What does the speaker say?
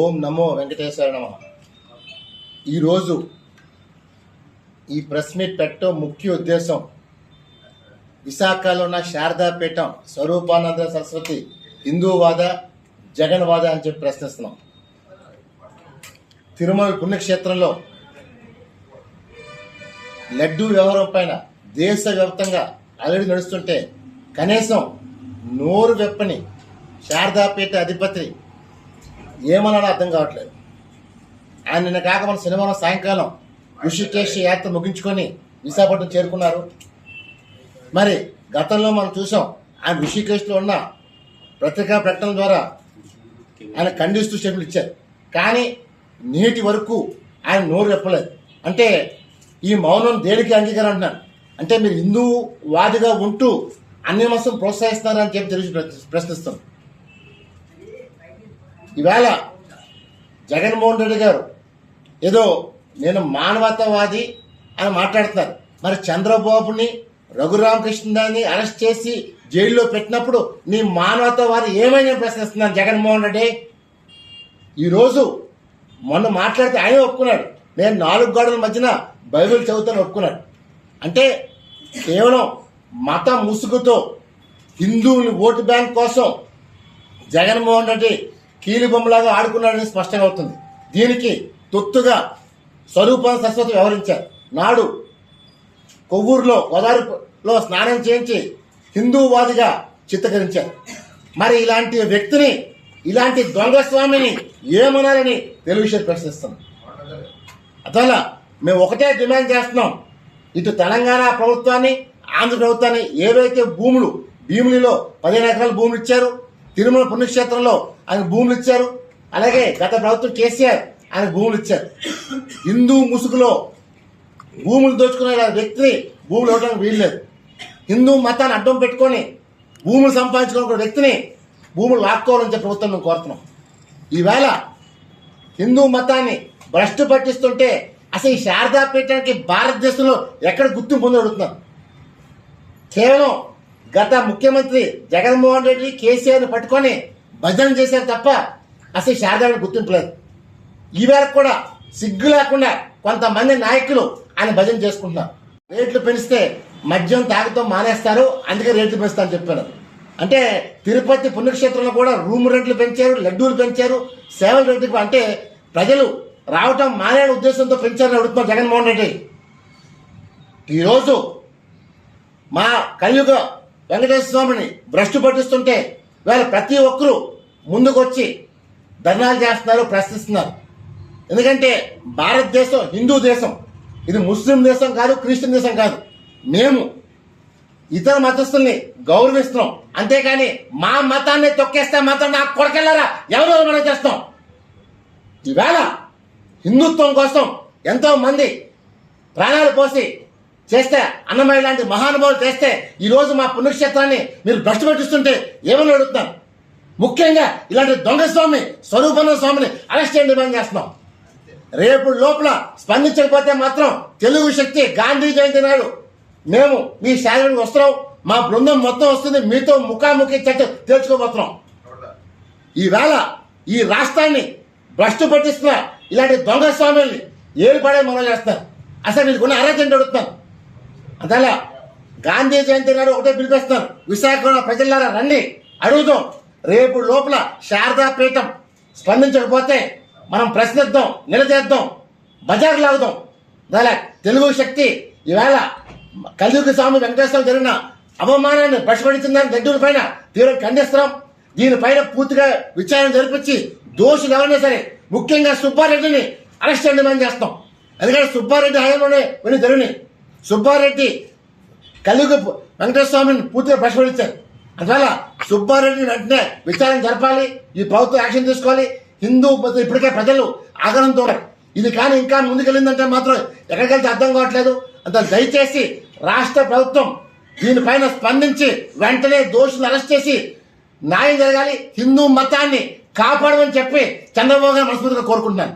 ఓం నమో వెంకటేశ్వర నమ. ఈరోజు ఈ ప్రెస్ మీట్ పెట్టడం ముఖ్య ఉద్దేశం. విశాఖలో ఉన్న శారదాపీఠం స్వరూపానంద సరస్వతి హిందూవాద జగన్వాద అని చెప్పి ప్రశ్నిస్తున్నాం. తిరుమల పుణ్యక్షేత్రంలో లడ్డూ వ్యవహారం పైన దేశవ్యాప్తంగా అలడి నడుస్తుంటే కనీసం నోరు వెప్పని శారదాపేట అధిపతి ఏమన్నాడో అర్థం కావట్లేదు. ఆయన నిన్న కాక మన శనివారం సాయంకాలం ఋషికేశ్ యాత్ర ముగించుకొని విశాఖపట్నం చేరుకున్నారు. మరి గతంలో మనం చూసాం ఆయన ఋషికేశ్లో ఉన్న పత్రికా ప్రకటన ద్వారా ఆయన ఖండిస్తూ స్టేట్మెంట్ ఇచ్చారు. కానీ నేటి వరకు ఆయన నోరు చెప్పలేదు అంటే ఈ మౌనం దేనికి అంగీకారం అంటున్నారు అంటే మీరు హిందూ వాదిగా ఉంటూ అన్ని మతం ప్రోత్సహిస్తున్నారని చెప్పి తెలిసి ప్రశ్నిస్తున్నాను ప్రశ్నిస్తాం. ఈవేళ జగన్మోహన్ రెడ్డి గారు ఏదో నేను మానవతావాది అని మాట్లాడుతున్నారు. మరి చంద్రబాబుని రఘురామకృష్ణని అరెస్ట్ చేసి జైల్లో పెట్టినప్పుడు నీ మానవతావాది ఏమైనా ప్రశ్నిస్తున్నాను జగన్మోహన్ రెడ్డి? ఈరోజు మొన్న మాట్లాడితే ఆయన ఒప్పుకున్నాడు. నేను నాలుగు గోడల మధ్యన బైబిల్ చదువుతాను ఒప్పుకున్నాడు. అంటే కేవలం మత ముసుగుతో హిందువుని ఓటు బ్యాంక్ కోసం జగన్మోహన్ రెడ్డి కీలుబొమ్మలాగా ఆడుకున్నాడని స్పష్టంగా అవుతుంది. దీనికి తొత్తుగా స్వరూపాన్ని సరస్వతి వ్యవహరించారు. నాడు కొవ్వూరులో గోదావరిలో స్నానం చేయించి హిందూవాదిగా చిత్రీకరించారు. మరి ఇలాంటి వ్యక్తిని ఇలాంటి దొంగస్వామిని ఏమనాలని తెలుగు ప్రశ్నిస్తున్నాం. అదలా మేము ఒకటే డిమాండ్ చేస్తున్నాం. ఇటు తెలంగాణ ప్రభుత్వాన్ని ఆంధ్ర ప్రభుత్వాన్ని ఏవైతే భూములు భీములిలో పదిహేను ఎకరాల భూములు ఇచ్చారు తిరుమల పుణ్యక్షేత్రంలో ఆయన భూములు ఇచ్చారు. అలాగే గత ప్రభుత్వం కేసీఆర్ ఆయన భూములు ఇచ్చారు. హిందూ ముసుగులో భూములు దోచుకునే వ్యక్తిని భూములు ఇవ్వడానికి వీల్లేదు. హిందూ మతాన్ని అడ్డం పెట్టుకొని భూములు సంపాదించుకున్న వ్యక్తిని భూములు లాక్కోవాలని చెప్పి ప్రభుత్వం మేము కోరుతున్నాం. ఈవేళ హిందూ మతాన్ని భ్రష్టు పట్టిస్తుంటే అసలు ఈ శారదా పీఠానికి భారతదేశంలో ఎక్కడ గుర్తింపు పొంది అడుగుతున్నారు కేవలం గత ముఖ్యమంత్రి జగన్మోహన్ రెడ్డి కేసీఆర్ని పట్టుకొని భజన చేశారు తప్ప అసలు శారదానికి గుర్తింపు లేదు. ఈవేళ కూడా సిగ్గు లేకుండా కొంతమంది నాయకులు ఆయన భజన చేసుకుంటున్నారు. రేట్లు పెంచితే మద్యం తాగుతాం మానేస్తారు అందుకే రేట్లు పెంచుతారని చెప్పారు. అంటే తిరుపతి పుణ్యక్షేత్రంలో కూడా రూమ్ రెంట్లు పెంచారు లడ్డూలు పెంచారు సేవల రేట్లు అంటే ప్రజలు రావటం మానే ఉద్దేశంతో పెంచారని అడుగుతున్నారు జగన్మోహన్ రెడ్డి. ఈరోజు మా కలియుగ వెంకటేశ్వర స్వామిని భ్రష్టు పట్టిస్తుంటే వేళ ప్రతి ఒక్కరూ ముందుకొచ్చి ధర్నాలు చేస్తున్నారు ప్రశ్నిస్తున్నారు. ఎందుకంటే భారతదేశం హిందూ దేశం. ఇది ముస్లిం దేశం కాదు క్రిస్టియన్ దేశం కాదు. మేము ఇతర మతస్థుల్ని గౌరవిస్తున్నాం. అంతేకాని మా మతాన్ని తొక్కేస్తే మాత్రం నాకు కొడకెళ్ళారా? ఎవరో మనం చేస్తాం? ఈవేళ హిందుత్వం కోసం ఎంతో మంది ప్రాణాలు పోసి చేస్తే అన్నమయ్య లాంటి మహానుభావులు చేస్తే ఈరోజు మా పుణ్యక్షేత్రాన్ని మీరు భ్రష్టు పట్టిస్తుంటే ఏమని అడుగుతున్నాం? ముఖ్యంగా ఇలాంటి దొంగ స్వామి స్వరూపన్న స్వామిని అరెస్ట్ చేయడం డిమాండ్ చేస్తున్నాం. రేపు లోపల స్పందించకపోతే మాత్రం తెలుగు శక్తి గాంధీ జయంతి నాడు మేము మీ శారీరక వస్తున్నాం. మా బృందం మొత్తం వస్తుంది. మీతో ముఖాముఖి చర్చ తెలుసుకోబోతున్నాం. ఈవేళ ఈ రాష్ట్రాన్ని భ్రష్టు పట్టిస్తున్న ఇలాంటి దొంగ స్వామిని ఏలు పడే మనం చేస్తారు అసలు వీళ్ళకి ఉన్న అర్హత అడుగుతున్నాను అదలా గాంధీ జయంతి నాడు ఒకటే పిలిపిస్తున్నారు. విశాఖ ప్రజలారా రండి. అడుగుదాం. రేపు లోపల శారదాపీఠం స్పందించకపోతే మనం ప్రశ్నిద్దాం నిలదీద్దాం బజార్ లాగుదాం అలా తెలుగు శక్తి ఈవేళ కలియుగ స్వామి వెంకటేశ్వర జరిగిన అవమానాన్ని ప్రశ్నించిందని దగ్గర పైన తీవ్రం ఖండిస్తున్నాం. దీనిపైన పూర్తిగా విచారణ జరిపించి దోషులు ఎవరైనా సరే ముఖ్యంగా సుబ్బారెడ్డిని అరెస్ట్ చేయడం చేస్తాం. ఎందుకంటే సుబ్బారెడ్డి హయాంలోనే కొన్ని జరిగినాయి. సుబ్బారెడ్డి కలియుగ వెంకటేశ్వర పూర్తిగా ప్రశ్నించారు అందువల్ల సుబ్బారెడ్డి వెంటనే విచారణ జరపాలి ఈ ప్రభుత్వం యాక్షన్ తీసుకోవాలి. హిందూ ఇప్పటికే ప్రజలు ఆగ్రహంతో ఇది కానీ ఇంకా ముందుకెళ్ళిందంటే మాత్రం ఎక్కడికెళ్తే అర్థం కావట్లేదు. అంత దయచేసి రాష్ట్ర ప్రభుత్వం దీనిపైన స్పందించి వెంటనే దోషులు అరెస్ట్ చేసి న్యాయం జరగాలి. హిందూ మతాన్ని కాపాడమని చెప్పి చంద్రబాబు గారు మనస్ఫూర్తిగా కోరుకుంటున్నాను.